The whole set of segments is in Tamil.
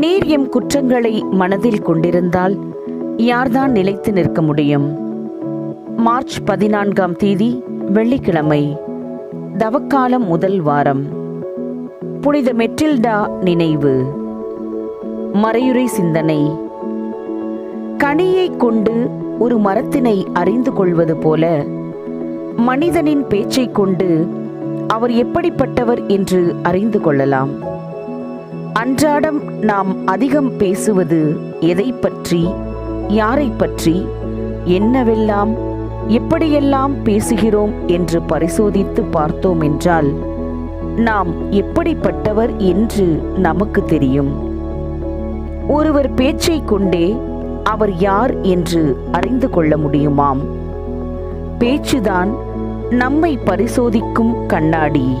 எம் குற்றங்களை மனதில் கொண்டிருந்தால் யார்தான் நிலைத்து நிற்க முடியும்? மார்ச் பதினான்காம் தேதி வெள்ளிக்கிழமை தவக்காலம் முதல் வாரம். புனித மெட்டில்டா நினைவு. மறையுறை சிந்தனை. கனியை கொண்டு ஒரு மரத்தினை அறிந்து கொள்வது போல மனிதனின் பேச்சைக் கொண்டு அவர் எப்படிப்பட்டவர் என்று அறிந்து கொள்ளலாம். அன்றாடம் நாம் அதிகம் பேசுவது எதை பற்றி யாரை பற்றி என்னவெல்லாம் எப்படியெல்லாம் பேசுகிறோம் என்று பரிசோதித்து பார்த்தோம் என்றால் நாம் எப்படிப்பட்டவர் என்று நமக்கு தெரியும். ஒருவர் பேச்சைக் கொண்டே அவர் யார் என்று அறிந்து கொள்ள முடியுமாம்? பேச்சுதான் நம்மை பரிசோதிக்கும் கண்ணாடி.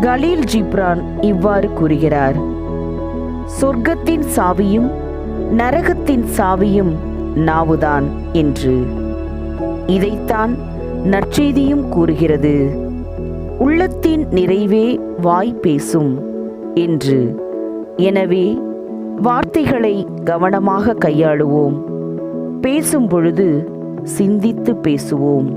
கலீல் ஜிப்ரான் இவ்வாறு கூறுகிறார் சொர்க்கத்தின் சாவியும் நரகத்தின் சாவியும் நாவுதான் என்று. இதைத்தான் நற்செய்தியும் கூறுகிறது உள்ளத்தின் நிறைவே வாய் பேசும் என்று. எனவே வார்த்தைகளை கவனமாக கையாளுவோம் பேசும் பொழுது சிந்தித்து பேசுவோம்.